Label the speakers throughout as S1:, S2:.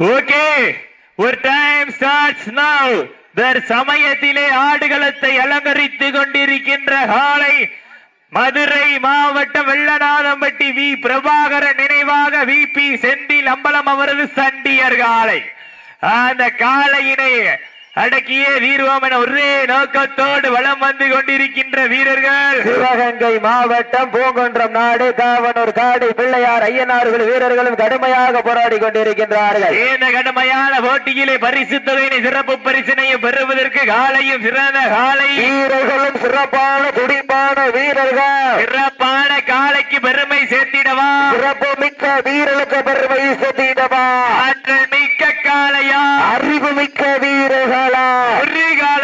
S1: Okay ஒரு time starts now தர் சமயத்திலே ஆடுகளத்தை அலங்கரித்து கொண்டிருக்கின்ற காலை மதுரை மாவட்டம் வெள்ளநாதம்பட்டி வி. பிரபாகரன் நினைவாக வி. பி. செந்தில் அம்பலம் அவரது சண்டியர் காலை. அந்த காலையினை அடக்கியே வீர்வோம் என ஒரே நோக்கத்தோடு வலம் வந்து கொண்டிருக்கின்ற வீரர்கள்.
S2: சிவகங்கை மாவட்டம் பூங்குன்றம் நாடு காவனூர் காடு பிள்ளையார் ஐயனார்கள் வீரர்களும் கடுமையாக போராடி கொண்டிருக்கின்றார்கள்.
S1: இந்த கடுமையான போட்டியிலே பரிசு தொகையினை சிறப்பு பரிசினையும் பெறுவதற்கு காலையும் சிறந்த காலை.
S2: வீரர்களும் சிறப்பான துடிப்பான வீரர்கள்.
S1: சிறப்பான காலைக்கு பெருமை சேர்த்திடவா?
S2: சிறப்பு மிக்க வீரர்களுக்கு பெருமை செத்திடவா
S1: ஆற்றல் மிக்க காளையா?
S2: அறிவு மிக்க வீரர்களா.
S1: ஒரு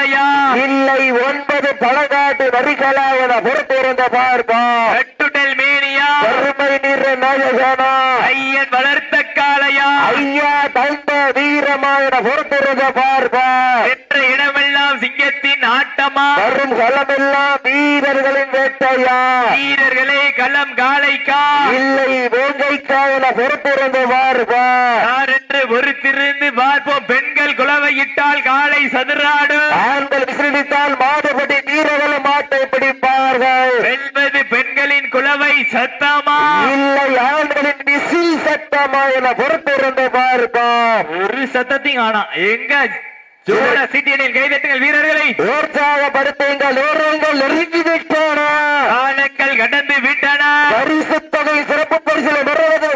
S1: காளையா
S2: இல்லை ஒன்பது பழகாட்டு வரிகளா என பொறுத்திருந்த பார்ப்பா.
S1: கட்டுடல் மேனியா?
S2: பெருமை நிற நாயகனா?
S1: ஐயன் வளர்த்த காளையா?
S2: ஐயா தந்த வீரமா என பொறுத்திருந்த பார்ப்பா.
S1: என்ற இடமெல்லாம் சிங்கத்தின் ஆட்டமா?
S2: வரும் களமெல்லாம் வீரர்களின் வேட்டையா?
S1: வீரர்களே களம் காளைக்கா?
S2: இல்லை வேங்கைக்கா என பொறுத்திருந்து பார்ப்பா.
S1: யார் என்று பொறுத்திருந்து பார்ப்போம். பெண்கள் குலவையிட்டால் காளை சதுராடும்.
S2: ஆண்கள் விசிறித்தால் மாடுபடி வீரர்களும் மாட்டை பிடிப்பார்கள்.
S1: வெல்வது பெண்களின் குலவை சத்தமா?
S2: இல்லை ஆண்களின் விசில் சத்தமா என பொறுத்திருந்து பார்ப்பா
S1: ஒரு சத்தத்தையும் ஆனா எங்க சோழ சிட்டியனில் கைதட்டுங்கள் வீரர்களை?
S2: உற்சாகப்படுத்துங்கள் நேரங்கள் நெருங்கி விட்டன
S1: காலங்கள் கடந்து விட்டன.
S2: பரிசு தொகை சிறப்பு பரிசில்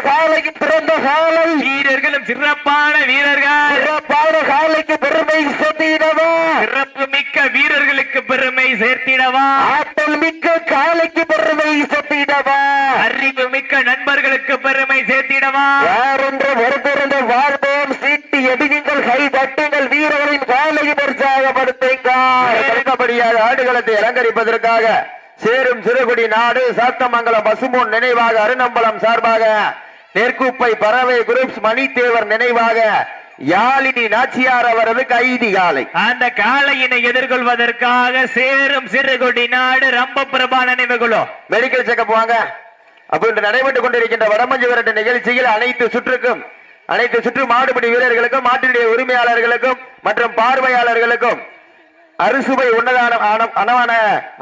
S2: காலைக்கு பிறந்த காலை.
S1: வீரர்களும் சிறப்பான வீரர்கள்.
S2: சிறப்பான காலைக்கு பெருமை
S1: சிறப்பு மிக்க வீரர்களுக்கு பெருமை சேர்த்திடவா?
S2: ஆற்றல் மிக்க காலைக்கு பெருமை செத்திடவா
S1: அறிவு மிக்க நண்பர்களுக்கு பெருமை சேர்த்திடவா?
S2: யாரென்று பொறுத்திருந்த வாழ்வோம்? சீட்டி எடியுங்கள் கை தட்டுங்கள் வீரர்களின் காலையை உற்சாகப்படுத்துங்கள். ஆடுகளத்தை அலங்கரிப்பதற்காக சேரும் சிறுகுடி நாடு சாத்தமங்கலம் பசுமூன் நினைவாக அருணம்பலம் சார்பாக நெற்குப்பை பறவை குரூப்ஸ் மணித்தேவர் நினைவாக யாழினி நாச்சியார் அவரது கைதி காலை.
S1: அந்த காளையினை எதிர்கொள்வதற்காக சேரும் சிறுகுடி நாடு ரம்ப பிரபா நினைவுகளோ
S2: மெடிக்கல் செக்கப் வாங்க. அப்ப இன்று நடைபெற்றுக் கொண்டிருக்கின்ற வடமஞ்சு விரட்டு நிகழ்ச்சியில் அனைத்து சுற்றுக்கும் அனைத்து சுற்று மாடுபிடி வீரர்களுக்கும் மாட்டினுடைய உரிமையாளர்களுக்கும் மற்றும் பார்வையாளர்களுக்கும் அறுசுவை உன்னதானம் அன்னதான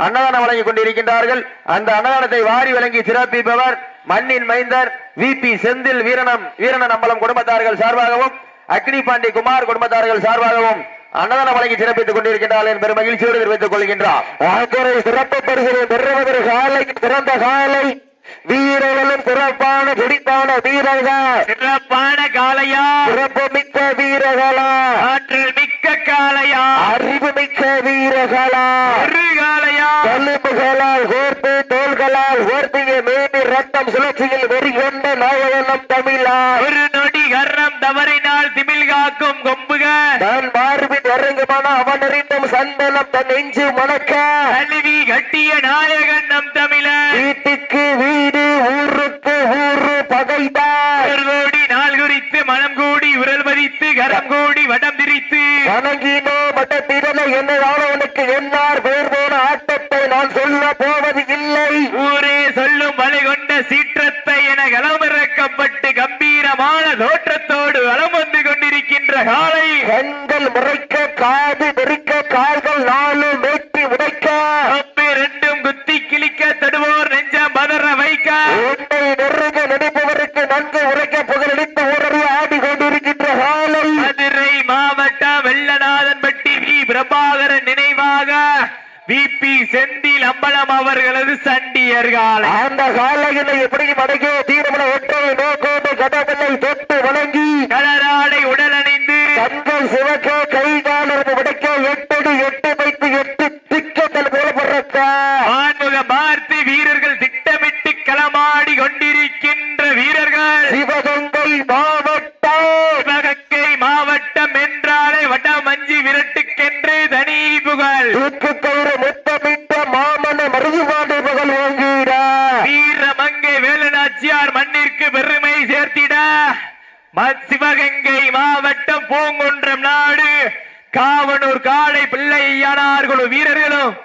S2: அன்னதானம் வழங்கிக் கொண்டிருக்கின்றார்கள். அந்த அன்னதானத்தை வாரி வழங்கி சிறப்பிப்பவர் மண்ணின் மைந்தர் வி பி செந்தில் வீரணம் வீரண நம்பலம் குடும்பத்தார்கள் சார்பாகவும் அக்னி பாண்டி குமார் குடும்பத்தார்கள் சார்பாகவும் அன்னதானம் வழங்கி சிறப்பித்துக் கொண்டிருக்கின்றார்கள் என்பது மகிழ்ச்சியோடு தெரிவித்துக் கொள்கின்றார். சிறப்பு பரிசுகளை பெறுவதற்கு சிறந்த காலை. வீரர்களும் சிறப்பான துடிப்பான வீரர்கள்.
S1: சிறப்பான காளையா?
S2: சிறப்பு மிக்க வீரர்களா?
S1: ஆற்றல் மிக்க காளையா?
S2: அறிவு மிக்க வீரர்களா?
S1: காளையா?
S2: கல்லுமுகளால் கோர்த்து தோள்களால் ஓர்த்திய மேனி ரத்தம் சுழற்சியில் வெறிகொண்ட நாயகனம் தமிழா?
S1: ஒரு திமில் காக்கும் கொம்புகள்
S2: நான் மார்பின் இறங்குமான அவன் அறிந்தும் சந்தனம் தன் நெஞ்சு மணக்க.
S1: கல்வி கட்டிய நாயகன் நம் தமிழர்
S2: வீட்டுக்கு வீடு ஊருக்கு ஊரு
S1: கோடி நாள் குறித்து மனம் கூடி உரல் மதித்து கரம் கூடி வடம் திரித்து.
S2: வணங்கினோ மட்ட திறனை என்னதான உனக்கு என்னார் பேர் போன ஆட்டத்தை நான் சொல்ல போவது இல்லை.
S1: ஊரே சொல்லும் வலை கொண்ட சீற்றத்தை என களமிறக்கப்பட்டு கம்பீரமான தோற்றத்தோடு கொண்டிருக்கின்ற காலை
S2: கண்கள் முறைக்க காது நெருக்க கால்கள் நான் மேட்டி உடைக்க
S1: அப்பே ரெண்டும் குத்தி கிழிக்க தடுவோர் நெஞ்சம் பதற வைக்க
S2: உன்னை நெருங்க நினைப்பவருக்கு நன்கு உரைக்க புகழளித்து ஊரறி ஆடி கொண்டிருக்கின்ற காலை
S1: மதுரை மாவட்டம் வெள்ளநாதன்பட்டி வி பிரபாகரன் நினைவாக வி பி செந்தில் அம்பலம் அவர்களது சண்டியர் காலை
S2: அந்த காலையினை எப்படி அடங்கிய தீரமன ஒற்றை நோக்கோடு கடவுளை தொட்டு வணங்கி
S1: கலராடை உடலணிந்து
S2: கண்கள் சிவக்க கை காலர் உடைக்க எட்டடி எட்டு வைத்து எட்டு சிக்கத்தில் போலப்படுறக்க
S1: ஆன்முக பார்த்து வீரர்கள் திட்டமிட்டு களமாடி கொண்டிருக்கின்ற வீரர்கள்
S2: சிவகங்கை மாவட்டம்
S1: சிவகங்கை மாவட்டம் என்றாலே வடமஞ்சி விரட்டுக்கென்று தனி புகழ்
S2: தூக்குக்கயிறு முத்தமிட்ட மாமன மருதுபாண்டு புகழ் வாங்கிட
S1: வீரமங்கை வேலுநாச்சியார் மண்ணிற்கு பெருமை சேர்த்திட ம- சிவகங்கை மாவட்டம் பூங்குன்றம் நாடு காவனூர் காளை பிள்ளையானார்களோ வீரர்களும்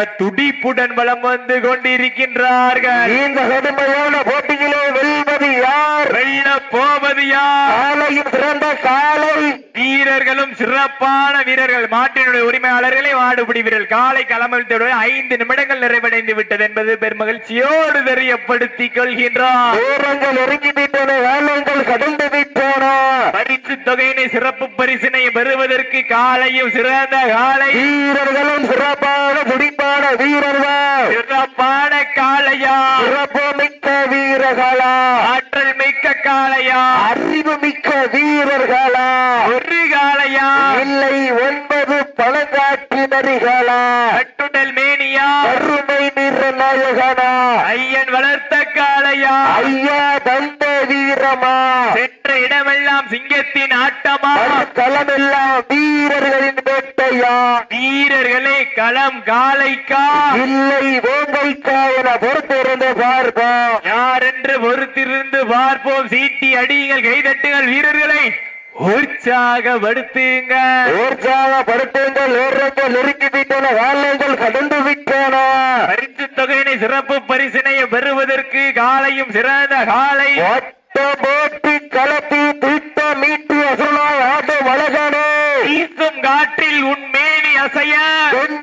S1: மிக துடிப்புடன் வலம் வந்து கொண்டிருக்கின்றார்கள்.
S2: இந்த கடுமையான போட்டியிலே வெல்வ போவது யார் காலையும் சிறந்த காலை.
S1: வீரர்களும் சிறப்பான வீரர்கள். மாட்டினுடைய உரிமையாளர்களை மாடுபிடி வீரர்கள். காலை களமிழ்த்தோடு ஐந்து நிமிடங்கள் நிறைவடைந்து விட்டது என்பது பெருமகிழ்ச்சியோடு தெரியப்படுத்திக் கொள்கின்றோம்
S2: நேரங்கள் நெருங்கி விட்டன வேலைகள் கடந்து விட்டன.
S1: பரிசு தொகையினை சிறப்பு பரிசினை பெறுவதற்கு காலையும் சிறந்த காலை.
S2: வீரர்களும் சிறப்பான துடிப்பான வீரர்கள்.
S1: சிறப்பான காளையா.
S2: சிறப்பு மிக்க வீரர்களா.
S1: ஆற்றல் மிக்க காளையா?
S2: அறிவு மிக்க வீரர்களா?
S1: ஒரு காளையா
S2: இல்லை ஒன்பது பழங்காட்டினரிகளா
S1: கட்டுடல் மேனியா?
S2: கருமை நிற நாயகனா?
S1: ஐயன் வளர்த்த காளையா?
S2: ஐயா தந்த வீரமா?
S1: சென்ற இடமெல்லாம் சிங்கத்தின் ஆட்டமா?
S2: களமெல்லாம் வீரர்களின் வேட்டையா
S1: வீரர்களே களம் காளைக்கா
S2: இல்லை வேங்கைக்கா என பொறுத்திருந்த பார்ப்போம்.
S1: யார் என்று பொறுத்திருந்து பார்ப்போம்? சீட்டி அடியுங்கள் கைதட்டுங்கள் வீரர்களை. உற்சாகப்படுத்துங்க
S2: உற்சாகப்படுத்துங்கள் நேரங்கள் நெருங்கி விட்டன வேலைகள் கடந்து விட்டன.
S1: பரிசு தொகையினை சிறப்பு பரிசினை பெறுவதற்கு காலையும் சிறந்த காலை.
S2: போட்டி கலப்பி يا سيد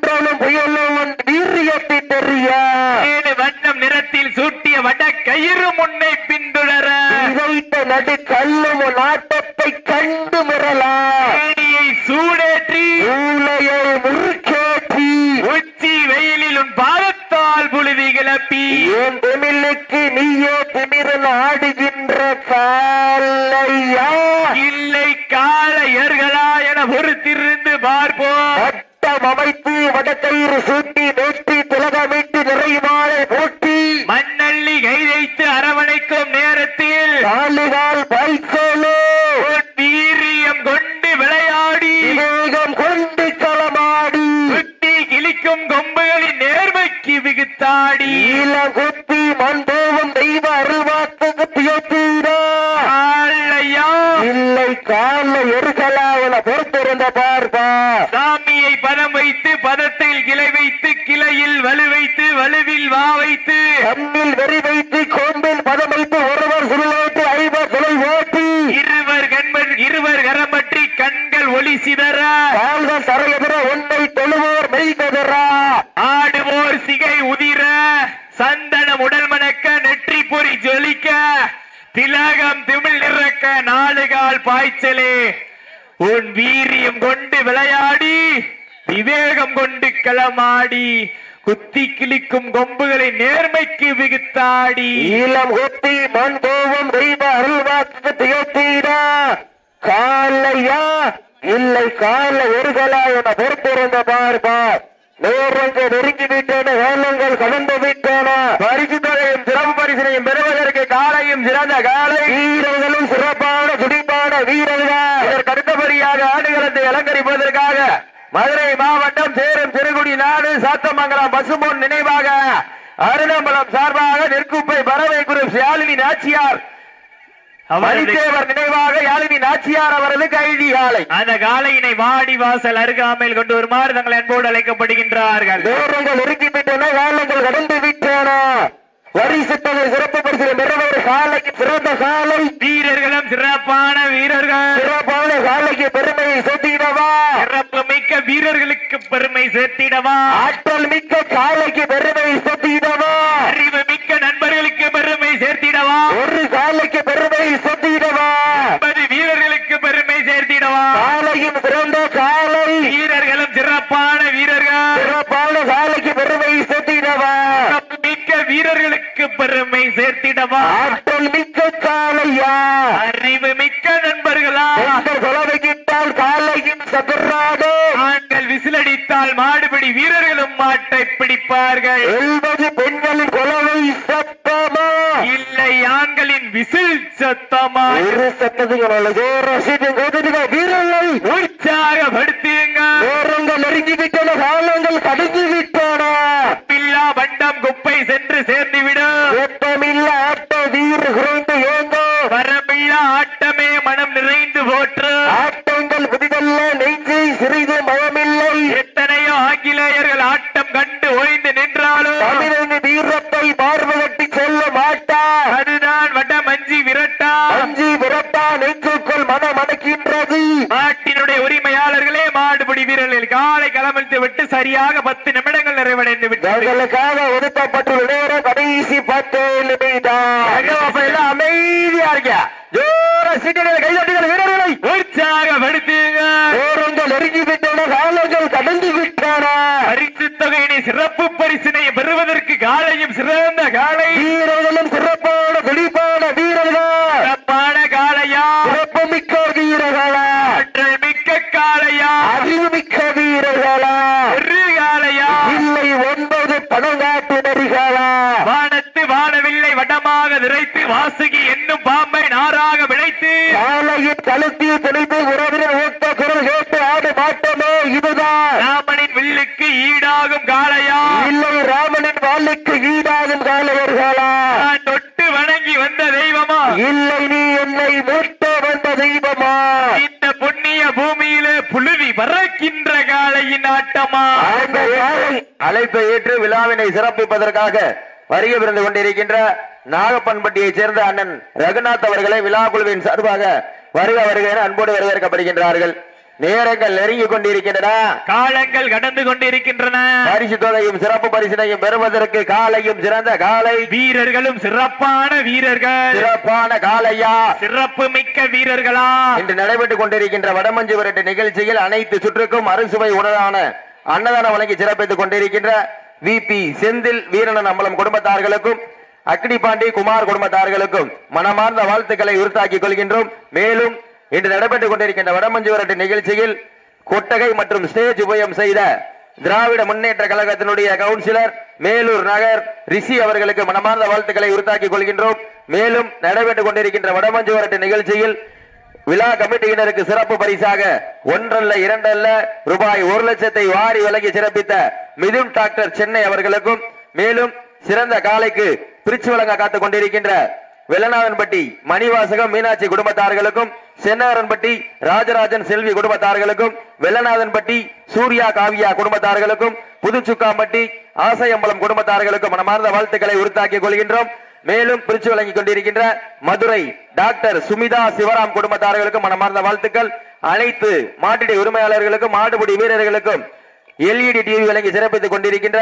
S2: வடக்கயிறு சூட்டி நோட்டி திலகமிட்டு நிறைவாளை போட்டி
S1: மண்ணள்ளி கை வைத்து அரவணைக்கும் நேரத்தில்
S2: காலுகால் பைசோலோ
S1: உன் வீரியம் கொண்டு விளையாடி
S2: விவேகம் கொண்டு களமாடி
S1: குத்தி கிழிக்கும் கொம்புகளின் நேர்மைக்கு விகுத்தாடி
S2: ஈழம் குத்தி மண்டோவும் தெய்வ அருள்வாக்கு தியத்தீரா
S1: காளையா
S2: இல்லை கால எருகலா என பொறுத்திருந்த பார்ப்பா
S1: சாமியை பதம் வைத்து பதத்தில் கிளை வைத்து கிளையில் வலு வைத்து வலுவில் வா வைத்து
S2: கண்ணில் வெறி வைத்து கோம்பில் பதம் வைத்து ஒருவர் சுருளோட்டு ஐவர் சுலை ஓட்டி
S1: இருவர் கண்பர் இருவர் கரம் பற்றி கண்கள் ஒளி சிதற
S2: கால்கள் தரையெதிர உன்னை தொழுவோர் மெய்கதரா
S1: ஆடுவோர் சிகை உதிர. சந்தனம் உடல் மணக்க நெற்றி பொறி ஜொலிக்க. திலகம் திமிழ் நிறக்க நாடுகால் பாய்ச்சலே. உன் வீரியம் கொண்டு விளையாடி விவேகம் கொண்டு களமாடி குத்தி கிழிக்கும் கொம்புகளை நேர்மைக்கு விகுத்தாடி.
S2: ஈழம் குத்தி மண் கோவும் தெய்வ அருள்வாக்கு தியத்தீரா காலையா இல்லை கால ஒருகலா என பொறுத்திருந்த பார்ப்பார் நேரங்க நெருங்கி விட்டன வேலங்கள் கலந்து விட்டன. பரிசு தொகையும் சிறப்பு பரிசனையும் பெறுவதற்கு காலையும் சிறந்த காலை. வீரர்களும் சிறப்பான துடிப்பான வீரர்கள் இதற்கு அடுத்தபடியாக ஆடுகளத்தை அலங்கரிப்பதற்காக மதுரை மாவட்டம் சேரும் சிறுகுடி நாடு சாத்தமங்கலம் பசுபொன் நினைவாக அருணம்பலம் சார்பாக நெற்குப்பை பறவை குரு சியாலினி நாச்சியார்
S1: அவரது
S2: மணித்தேவர் நினைவாக யாழினி நாச்சியார் அவரது கைதி காலை.
S1: அந்த காலையினை வாடி வாசல் அருகாமையில் கொண்டு வருமாறு தங்கள் அன்போடு அழைக்கப்படுகின்றார்கள்.
S2: நேரங்கள் நெருங்கி விட்டன காலங்கள் கடந்து விட்டன வரிசத்தனை சிறப்பு பரிசு பெறுவர் காலைக்கு சிறந்த காலை.
S1: வீரர்களும் சிறப்பான வீரர்கள்.
S2: சிறப்பான காலைக்கு பெருமையை சேர்த்திடவா?
S1: சிறப்பு மிக்க வீரர்களுக்கு பெருமை சேர்த்திடவா?
S2: ஆற்றல் மிக்க காலைக்கு பெருமையை சேர்த்திடவா
S1: அறிவு மிக்க நண்பர்களுக்கு பெருமை சேர்த்திடவா
S2: ஒரு காலைக்கு பெருமையை சேர்த்திடவா
S1: ஐம்பது வீரர்களுக்கு பெருமை சேர்த்திடவா
S2: காலையும் சிறந்த காலை
S1: வீரர்களும் சிறப்பான வீரர்கள்
S2: சிறப்பான காலைக்கு பெருமையை சேர்த்திடவா
S1: சிறப்பு மிக்க வீரர்களுக்கு பெருமை சேர்த்திடவா?
S2: ஆற்றல் மிக்க காலையா
S1: அறிவு மிக்க நண்பர்களா?
S2: எந்த கொலவைக்கிட்டால் காலையும் சதுராடு
S1: ஆண்கள் விசிலடித்தால் மாடுபிடி வீரர்களும் மாட்டை பிடிப்பார்கள்.
S2: எழுபது பெண்களின் கொலவை சத்தமா?
S1: இல்லை ஆண்களின் விசில் சத்தமாய்
S2: ஒரு சத்தத்துக்கு வீரர்கள்.
S1: உற்சாகப்படுத்துங்க
S2: நேரங்கள் நெருங்கி விட்டன காலங்கள் கடந்து
S1: மனம்
S2: அடைக்கின்றது நாட்டினுடைய உரிமையாளர்களே மாடுபிடி வீரர்கள்
S1: காலை களமிழ்த்து விட்டு சரியாக பத்து நிமிடங்கள் நிறைவடைந்து
S3: விட்டார்களுக்காக ஒதுக்கப்பட்டுள்ள நேரம் கடைசி பத்து நிமிடம். அமைதியா இருக்கியா ஜோர சீட்டில் கைதட்டுகிற வீரர்களை.
S1: உற்சாகப்படுத்துங்க
S3: பேருங்கள் நெருங்கி காலங்கள் கடந்து விட்டன.
S1: பரிசு சிறப்பு பரிசினை பெறுவதற்கு காலையும் சிறந்த காலை.
S3: வீரர்களும் சிறப்பான துடிப்பான மிக்க வீரர்களா?
S1: ஆற்றல் மிக்க காளையா?
S3: அறிவு மிக்க வீரர்களா?
S1: காளையா?
S3: இல்லை ஒன்பது பணங்காட்டு நெறிகளா?
S1: வானத்து வானவில்லை வடமாக நிறைத்து வாசுகி என்னும் பாம்பை நாராக விளைத்து
S3: காலையில் கழுத்தில் துணிந்து உறவினர் ஊட்ட குரல் கேட்டு ஆடு மாட்டமே இதுதான்
S1: ராமனின் வில்லுக்கு ஈடாகும் காளையா
S3: இல்லை ராமனின் வாழ்க்கைக்கு ஈடாகும் காலையர்களா
S1: நான் தொட்டு வணங்கி வந்த தெய்வமா
S3: இல்லை நீ என்னை மூட்ட வந்த தெய்வமா
S1: இந்த புண்ணிய பூமியிலே புழுதி பறக்கின்ற
S3: அந்த காலை அழைப்பை ஏற்று விழாவினை சிறப்பிப்பதற்காக வருகை பிறந்து கொண்டிருக்கின்ற நாகப்பன்பட்டியைச் சேர்ந்த அண்ணன் ரகுநாத் அவர்களை விழா குழுவின் சார்பாக வருக வருக என அன்போடு வரவேற்கப்படுகின்றார்கள். நேரங்கள் நெருங்கி கொண்டிருக்கின்றன.
S1: காலங்கள் கடந்து கொண்டிருக்கின்றன.
S3: பரிசு தொகையும் சிறப்பு பரிசினையும் பெறுவதற்கு காலையும் சிறந்த காலை.
S1: வீரர்களும் சிறப்பான வீரர்கள்.
S3: சிறப்பான காலையா?
S1: சிறப்பு மிக்க வீரர்களா?
S3: இன்று நடைபெற்றுக் கொண்டிருக்கின்ற வடமஞ்சு விரட்டு நிகழ்ச்சியில் அனைத்து சுற்றுக்கும் அறுசுவை உணவான அன்னதானம் வழங்கி சிறப்பித்துக் கொண்டிருக்கின்ற வி பி செந்தில் வீரனன் அம்பலம் குடும்பத்தார்களுக்கும் அக்னி பாண்டி குமார் குடும்பத்தார்களுக்கும் மனமார்ந்த வாழ்த்துக்களை உறுத்தாக்கிக் கொள்கின்றோம். மேலும் இன்று நடைபெற்றுக் கொண்டிருக்கின்ற வடமஞ்சுவரட்டு நிகழ்ச்சியில் கொட்டகை மற்றும் ஸ்டேஜ் உபயம் செய்த திராவிட முன்னேற்ற கழகத்தினுடைய கவுன்சிலர் மேலூர் நகர் ரிஷி அவர்களுக்கு மனமார்ந்த வாழ்த்துக்களை உறுத்தாக்கிக் கொள்கின்றோம். மேலும் நடைபெற்றுக் கொண்டிருக்கின்ற வடமஞ்சுவரட்டு நிகழ்ச்சியில் விழா கமிட்டியினருக்கு சிறப்பு பரிசாக ஒன்றல்ல இரண்டல்ல ரூபாய் ஒரு லட்சத்தை வாரி விலகி சிறப்பித்த மிதுன் டாக்டர் சென்னை அவர்களுக்கும் மேலும் சிறந்த காலைக்கு பிரிச்சு வழங்க காத்துக் கொண்டிருக்கின்ற வெள்ளநாதன்பட்டி மணிவாசகம் மீனாட்சி குடும்பத்தார்களுக்கும் சென்னாரன்பட்டி ராஜராஜன் செல்வி குடும்பத்தார்களுக்கும் வெள்ளநாதன்பட்டி சூர்யா காவியா குடும்பத்தார்களுக்கும் புதுச்சுக்காம்பட்டி ஆசையம்பலம் குடும்பத்தார்களுக்கும் மனமார்ந்த வாழ்த்துக்களை உறுத்தாக்கிக் கொள்கின்றோம். மேலும் பிரிச்சு வழங்கிக் கொண்டிருக்கின்ற மதுரை டாக்டர் சுமிதா சிவராம் குடும்பத்தார்களுக்கும் மனமார்ந்த வாழ்த்துக்கள். அனைத்து மாட்டிடை உரிமையாளர்களுக்கும் மாடுபிடி வீரர்களுக்கும் எல்இடி டிவி வழங்கி சிறப்பித்துக் கொண்டிருக்கின்ற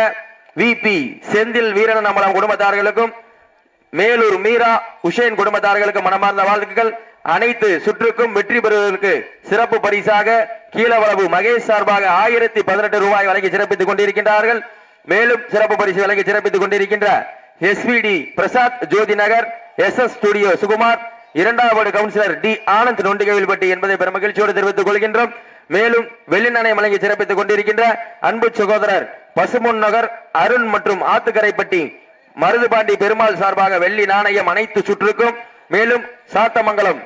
S3: வி பி செந்தில் வீரன் அமலம் குடும்பத்தார்களுக்கும் மேலூர் மீரா உஷேன் குடும்பத்தார்களுக்கும் மனமார்ந்த வாழ்த்துக்கள். அனைத்து சுற்றுக்கும் வெற்றி பெறுவதற்கு சிறப்பு பரிசாக கீழவளவு மகேஷ் சார்பாக ஆயிரத்தி பதினெட்டு ரூபாய் வழங்கி சிறப்பித்துக் கொண்டிருக்கின்றார்கள். மேலும் சிறப்பு பரிசு வழங்கி சிறப்பித்துக் கொண்டிருக்கின்ற SPT Prasad Jothi Nagar S S studio Sukumar இரண்டாவது கவுன்சிலர் டி ஆனந்த் நொண்டிகவில்பட்டி என்பதை பெரும் மகிழ்ச்சியோடு தெரிவித்துக் கொள்கின்றோம். மேலும் வெள்ளி நாணயம் வழங்கி சிறப்பித்துக் கொண்டிருக்கின்ற அன்பு சகோதரர் பசுமுன் நகர் அருண் மற்றும் ஆத்துக்கரைப்பட்டி மருதுபாண்டி பெருமாள் சார்பாக வெள்ளி நாணயம் அனைத்து சுற்றுக்கும். மேலும் சாத்தமங்கலம்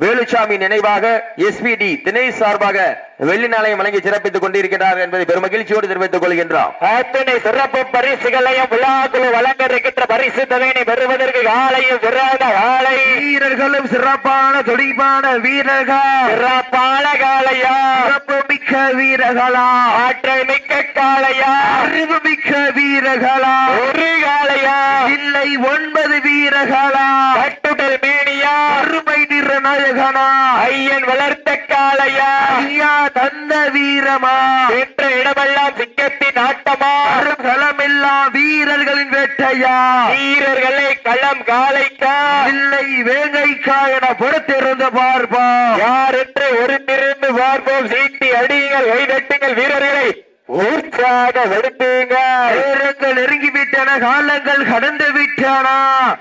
S3: வேலுச்சாமி நினைவாக எஸ்பிடி தினேஷ் சார்பாக வெள்ளி நாணயம் வழங்கி சிறப்பித்துக் கொண்டிருக்கிறார் என்பதை பெருமகிழ்ச்சியோடு தெரிவித்துக் கொள்கின்றோம்.
S1: அத்தனை சிறப்பு பரிசுகளையும் விழாக்குழு வழங்க இருக்கின்ற பரிசு தொகையினை பெறுவதற்கு காலையும் சிறந்த காலை.
S3: வீரர்களும் சிறப்பான துடிப்பான வீரர்கள்.
S1: சிறப்பான காலையா?
S3: சிறப்பு மிக்க வீரர்களா?
S1: ஆற்றல் மிக்க காளையா
S3: அறிவு மிக்க வீரர்களா?
S1: ஒரு காளையா
S3: இல்லை ஒன்பது வீரர்களா?
S1: கட்டுடல் மேனியா?
S3: அருமை நிறநாயகனா?
S1: ஐயன் வளர்த்த காளையா
S3: ஐயா தந்த வீரமா?
S1: என்ற இடமெல்லாம் சிங்கத்தின் ஆட்டமா
S3: களமெல்லாம் வீரர்களின் வேட்டையா?
S1: வீரர்களை களம் காளைக்கா
S3: இல்லை வேங்கைக்கா என பொறுத்திருந்து பார்ப்போம்.
S1: யார் என்று ஒருங்கிருந்து பார்ப்போம். சீட்டி அடியுங்கள் கைதட்டுங்கள் வீரர்களை. உற்சாகப்படுத்துங்க
S3: நேரங்கள் நெருங்கி விட்டன காலங்கள் கடந்து விட்டன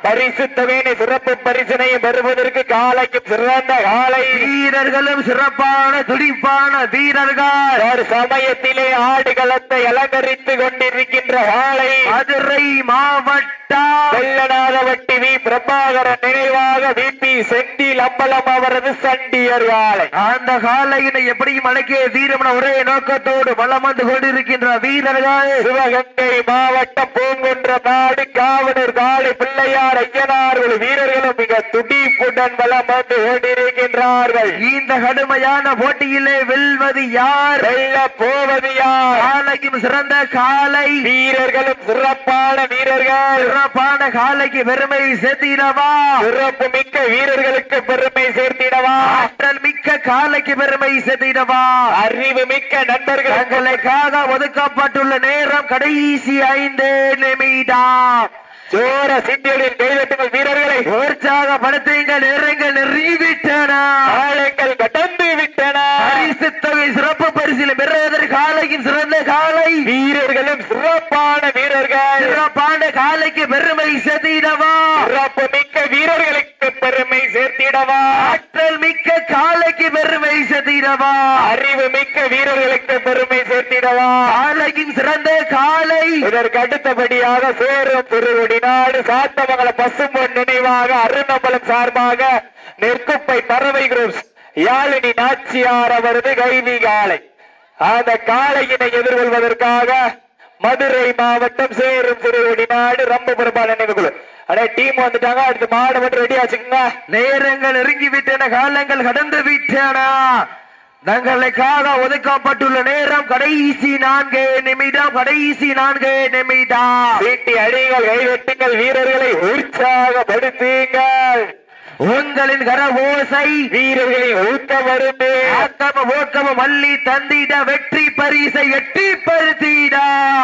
S1: பரிசு தொகையினை சிறப்பு பரிசனையும் பெறுவதற்கு காலைக்கும் சிறந்த காலை.
S3: வீரர்களும் சிறப்பான துடிப்பான வீரர்கள்.
S1: ஒரு சமயத்திலே ஆடுகளத்தை அலங்கரித்து கொண்டிருக்கின்ற காலை.
S3: மதுரை மாவட்டம்.
S1: வெள்ளநாதவட்டி பிரபாகரன் நினைவாக விபி செந்தில் அம்பலம் அவரது சண்டியர் காலை.
S3: அந்த காலையினை எப்படியும் அழைக்கிய வீரமன ஒரே நோக்கத்தோடு வலம் வந்து கொண்டிருக்கின்ற வீரர்கள்
S1: சிவகங்கை மாவட்டம் பூங்குன்ற நாடு காவலர் காலை பிள்ளையார் ஐயனார்கள் வீரர்களும் மிக துடிப்புடன் வலம் வந்து கொண்டிருக்கின்றார்கள்.
S3: இந்த கடுமையான போட்டியிலே வெல்வது யார்?
S1: வெல்ல போவது யார்?
S3: காலையும் சிறந்த காலை.
S1: வீரர்களும் சிறப்பான வீரர்கள்.
S3: சிறப்பான காலைக்கு பெருமை சேர்த்து
S2: சேர்த்திடவா?
S1: சிறப்பு மிக்க வீரர்களுக்கு பெருமை சேர்த்திடவா?
S2: ஆற்றல் மிக்க காலைக்கு பெருமை சேர்த்திடவா?
S1: அறிவு மிக்க நண்பர்கள்.
S2: தங்களுக்காக ஒதுக்கப்பட்டுள்ள நேரம் கடைசி ஐந்து நிமிடம்.
S1: சோர சிட்டிகளில் கைதட்டுங்கள் வீரர்களை.
S2: உற்சாகப்படுத்துங்கள் நேரங்கள் நெறிவிட்டன
S1: காலங்கள் கடந்து விட்டன
S2: பரிசு தொகை சிறப்பு பரிசில் பெறுவதற்கு காலையின் சிறந்த காலை.
S1: வீரர்களும் சிறப்பான வீரர்கள்.
S2: சிறப்பான காலைக்கு பெருமை சேர்த்திடவா.
S1: சிறப்பு மிக்க வீரர்களுக்கு பெருமை சேர்த்திடவா.
S2: ஆற்றல் மிக்க காலைக்கு பெருமை சேர்த்திடவா.
S1: அறிவு மிக்க வீரர்களுக்கு பெருமை சேர்த்திடவா.
S2: காலையின் சிறந்த காலை.
S1: இதற்கு அடுத்தபடியாக சேரும் திருவடி நாடு சாத்தமங்கல பசும்பொன் நினைவாக அருணம்பலம் சார்பாக நெற்குப்பை பறவை குரூப்ஸ் யாழினி நாச்சியார் அவரது கைதி காலை அந்த காளையினை எதிர்கொள்வதற்காக மதுரை மாவட்டம் சேரும் திருவடி நாடு ரம்பபுரபால நினைவுக்குழு. அடே டீம் வந்துட்டாங்க அடுத்து மாடு மட்டும் ரெடி ஆச்சுங்க.
S2: நேரங்கள் நெருங்கி விட்டன காலங்கள் கடந்து விட்டன. தங்களுக்காக ஒதுக்கப்பட்டுள்ள நேரம் கடைசி நான்கு நிமிடம் கடைசி நான்கு நிமிடம்.
S1: சீட்டி அடிகள் கைவெட்டுங்கள் வீரர்களை உற்சாகப்படுத்துங்கள்.
S2: உங்களின் கர ஓசை
S1: வீரர்களை ஊக்க வருமே
S2: ஆக்கம ஓக்கம மல்லி தந்திட வெற்றி பரிசை எட்டி பருத்திட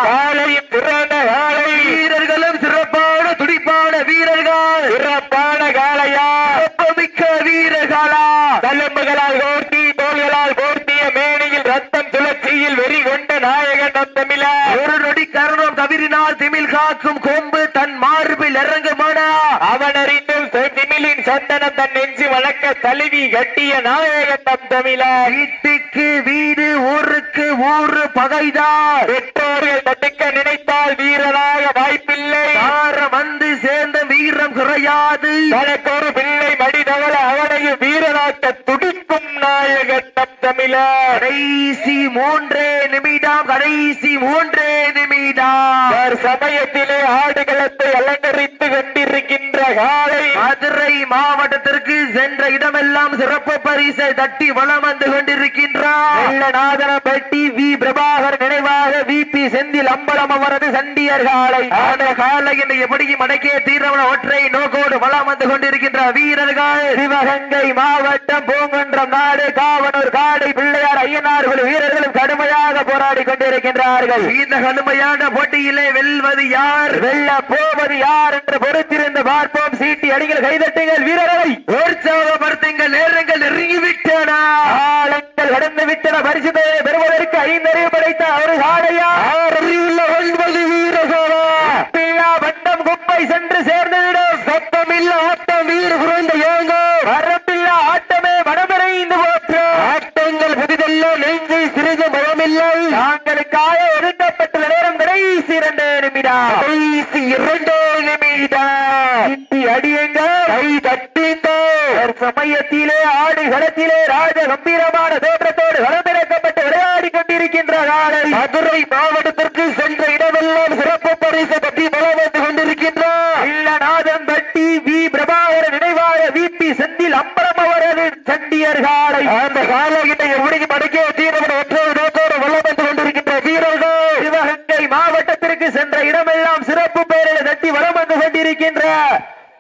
S1: காலையும் திறந்த காலை.
S2: வீரர்களும் சிறப்பான துடிப்பான வீரர்கள்.
S1: சிறப்பான காளையா.
S2: மிக்க வீரர்களா.
S1: தழும்புகளால் கோர்த்தி தோள்களால் கோர்த்திய மேனியில் ரத்தம் துளர்ச்சியில் வெறி கொண்ட நாயகன் நம் தமிழர்
S2: ஒரு நொடி கருணம் தவிரினால் திமில் காக்கும் கொம்பு தன் மார்பில் இறங்குமானா
S1: அவன் அறிந்தும் திமிழின் சந்தனம் தன் நெஞ்சு வழக்க தழுவி கட்டிய நாயகன் நம் தமிழர்.
S2: வீட்டுக்கு வீடு ஊருக்கு ஊரு பகைதான்
S1: பெற்றோர்கள் தடுக்க நினைத்தால் வீரராக வாய்ப்பில்லை.
S2: வந்து சேர்ந்த வீரம் குறையாது.
S1: தனக்கு ஒரு பிள்ளை மடிதவள அவனையும் வீரராக்க துடிக்கும் நாயகன் நம் தமிழர்
S2: கடைசி மூன்றே நிமிடம் கடைசி மூன்றே நிமிடம்.
S1: சமயத்திலே ஆடுகளத்தை அலங்கரித்து கொண்டிருக்கின்ற காலை.
S2: மதுரை மாவட்டத்திற்கு சென்ற இடமெல்லாம் சிறப்பு பரிசை தட்டி வளம் வந்து கொண்டிருக்கின்றார்.
S1: வி. பிரபாகர் நினைவாக வி. பி. செந்தில் அம்பலம் அவரது சண்டியர் காலை.
S2: அந்த காலையில் எப்படியும் அடக்கிய தீரவன ஒற்றை நோக்கோடு வளம் வந்து கொண்டிருக்கின்ற வீரர்கள்.
S1: சிவகங்கை மாவட்டம் பூங்குன்றம் நாடு காவனூர் காடை பிள்ளையார் ஐயனார்கள் வீரர்களும் கடுமையாக போராடி கொண்டிருக்கின்றார்கள்.
S2: இந்த கடுமையான போட்டியிலே வெல்வது யார்?
S1: வெல்ல போவது யார் என்று பொறுத்திருந்து பார்ப்போம். சீட்டி அடிகள் கைதட்டுங்கள் வீரர்களை.
S2: உற்சாகப்படுத்துங்கள் நேரங்கள் நெருங்கிவிட்டன.
S1: காலங்கள் கடந்து விட்டன பரிசுத்தை பெறுவதற்கு ஐந்தறிவு படைத்த ஒரு காளையா
S2: அறிவுள்ள ஒன்பது வீரர்களா?
S1: பிள்ளா வட்டம் குப்பை சென்று சேர்ந்துவிடும். சத்தமில்ல ஆட்டம் வீறு குறைந்த யோகோ வரப்பில்லா ஆட்டமே வடமறைந்து போற்று. ஆட்டங்கள் புதிதல்ல நெஞ்சு சிறிது பயமில்லை தாங்களுக்காக ஒதுக்கப்பட்டுள்ள நேரம் கடைசி இரண்டு நிமிடம். கடைசி இரண்டு நிமிடம். இட்டி அடியுங்க. கை ஒரு சமயத்திலே ஆடு களத்திலே ராஜ கம்பீரமான தோற்றத்தோடு களமிறக்கப்பட்டு விளையாடி கொண்டிருக்கின்ற காலை. மதுரை மாவட்டத்திற்கு சென்ற இடமெல்லாம் சிறப்பு பரிசு பற்றி பலம் வந்து கொண்டிருக்கின்றார் இல்லநாதன் பட்டி வி பிரபாகர நினைவாக வி பி செந்தில் அம்பரம் அவரது சண்டியர் காலை அந்த காலையிட்ட எப்படி மடக்கிய தீரப்பட ஒற்றை நோக்கோடு வல்லம் வந்து கொண்டிருக்கின்ற வீரர்கள். சிவகங்கை மாவட்டத்திற்கு சென்ற இடமெல்லாம் சிறப்பு பெயரில் தட்டி வலம் வந்து கொண்டிருக்கின்ற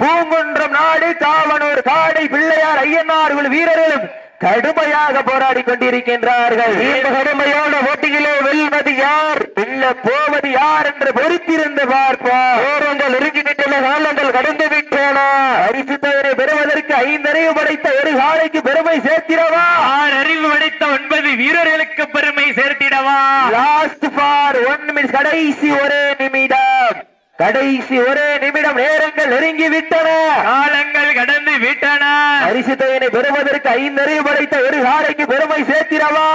S1: பூங்குன்றம் நாடு காவனூர் காடை பிள்ளையார் ஐயனார் வீரர்களும் கடுமையாக போராடி கொண்டிருக்கின்றார்கள். இந்த கடுமையான போட்டியிலே வெல்வது யார்? வெல்ல போவது யார் என்று பொறுத்திருந்து பார்ப்போம் நேரங்கள் நெருங்கிவிட்டன காலங்கள் கடந்து விட்டன அரிசி பெயரை ஐந்தறிவு படைத்த ஒரு காலைக்கு பெருமை சேர்த்திடவா?
S2: ஆறு அறிவு படைத்த ஒன்பது வீரர்களுக்கு பெருமை சேர்த்திடவா?
S1: லாஸ்ட் ஃபார் ஒன் மினிட் கடைசி ஒரே கடைசி ஒரே நிமிடம் நேரங்கள் நெருங்கி விட்டன.
S2: காலங்கள் கடந்து விட்டன.
S1: பரிசு தொகையினை பெறுவதற்கு ஐந்தறிவு படைத்த ஒரு காலைக்கு பெருமை சேர்த்திடவா?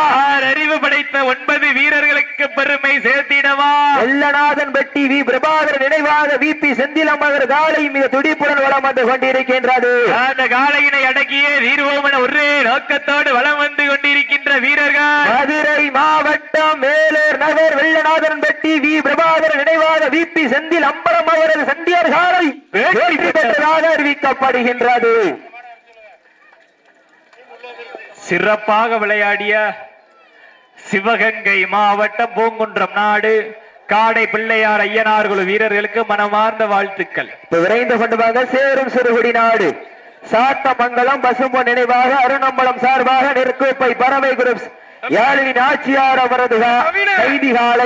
S2: அறிவு படைத்த ஒன்பது வீரர்களுக்கு பெருமை சேர்த்திடவா?
S1: வெள்ளநாதன் பட்டி வி. பிரபாகர் நினைவாக வி. பி. செந்திலமகர் காலை மிக துடிப்புடன் வளம் வந்து கொண்டிருக்கின்றது.
S2: அந்த காளையினை அடக்கிய தீர்வோம் என ஒரே நோக்கத்தோடு வலம் வந்து கொண்டிருக்கின்ற வீரர்கள்.
S1: மதுரை மாவட்டம் மேலூர் நகர் வெள்ளநாதன் பட்டி வி. பிரபாகர் நினைவாக வி. பி. செந்தில் அம்பலம் அவரது சண்டியர் காலை வெற்றி பெற்றதாக அறிவிக்கப்படுகின்றது.
S2: சிறப்பாக விளையாடிய சிவகங்கை மாவட்டம் பூங்குன்றம் நாடு
S1: காடை பிள்ளையார் ஐயனார் குழு வீரர்களுக்கு மனமார்ந்த வாழ்த்துக்கள்.
S3: விரைந்து கொண்டு சேரும் சிறுகுடி நாடு. சாத்தமங்கலம் பசும்பொன் நினைவாக அருணம்பலம் சார்பாக நெற்கோப்பை பறவை குரூப்ஸ் யாழின் ஆட்சியார் அவரது கைதிகால